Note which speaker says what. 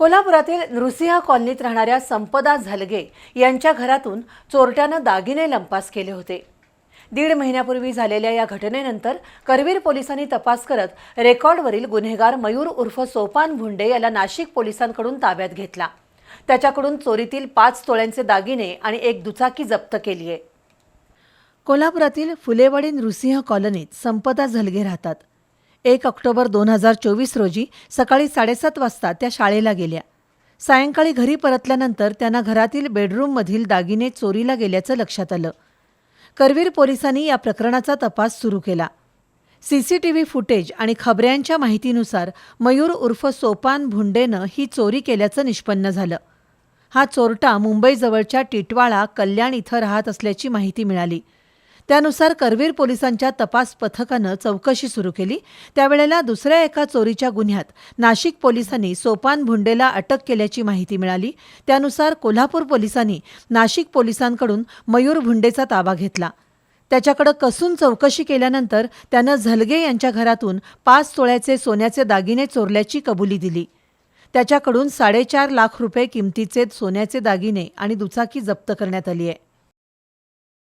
Speaker 1: कोल्हापुरातील नृसिंह कॉलनीत राहणाऱ्या संपदा झलगे यांच्या घरातून चोरट्यानं दागिने लंपास केले होते. दीड महिन्यापूर्वी झालेल्या या घटनेनंतर करवीर पोलिसांनी तपास करत रेकॉर्डवरील गुन्हेगार मयूर उर्फ सोपान भुंडे याला नाशिक पोलिसांकडून ताब्यात घेतला. त्याच्याकडून चोरीतील पाच तोळ्यांचे दागिने आणि एक दुचाकी जप्त केली आहे कोल्हापुरातील फुलेवाडी नृसिंह कॉलनीत संपदा झलगे राहतात. एक ऑक्टोबर दोन हजार चोवीस रोजी सकाळी साडेसात वाजता त्या शाळेला गेल्या. सायंकाळी घरी परतल्यानंतर त्यांना घरातील बेडरूममधील दागिने चोरीला गेल्याचं लक्षात आलं. करवीर पोलिसांनी या प्रकरणाचा तपास सुरू केला. सीसीटीव्ही फुटेज आणि खबऱ्यांच्या माहितीनुसार मयूर उर्फ सोपान भुंडेनं ही चोरी केल्याचं निष्पन्न झालं. हा चोरटा मुंबईजवळच्या टिटवाळा कल्याण इथं राहत असल्याची माहिती मिळाली. त्यानुसार करवीर पोलिसांच्या तपास पथकानं चौकशी सुरू केली. त्यावेळेला दुसऱ्या एका चोरीच्या गुन्ह्यात नाशिक पोलिसांनी सोपान भुंडेला अटक केल्याची माहिती मिळाली. त्यानुसार कोल्हापूर पोलिसांनी नाशिक पोलिसांकडून मयूर भुंडेचा ताबा घेतला. त्याच्याकडे कसून चौकशी केल्यानंतर त्यानं झलगे यांच्या घरातून पाच तोळ्याचे सोन्याचे दागिने चोरल्याची कबुली दिली. त्याच्याकडून साडेचार लाख रुपये किमतीचे सोन्याचे दागिने आणि दुचाकी जप्त करण्यात आली आहे.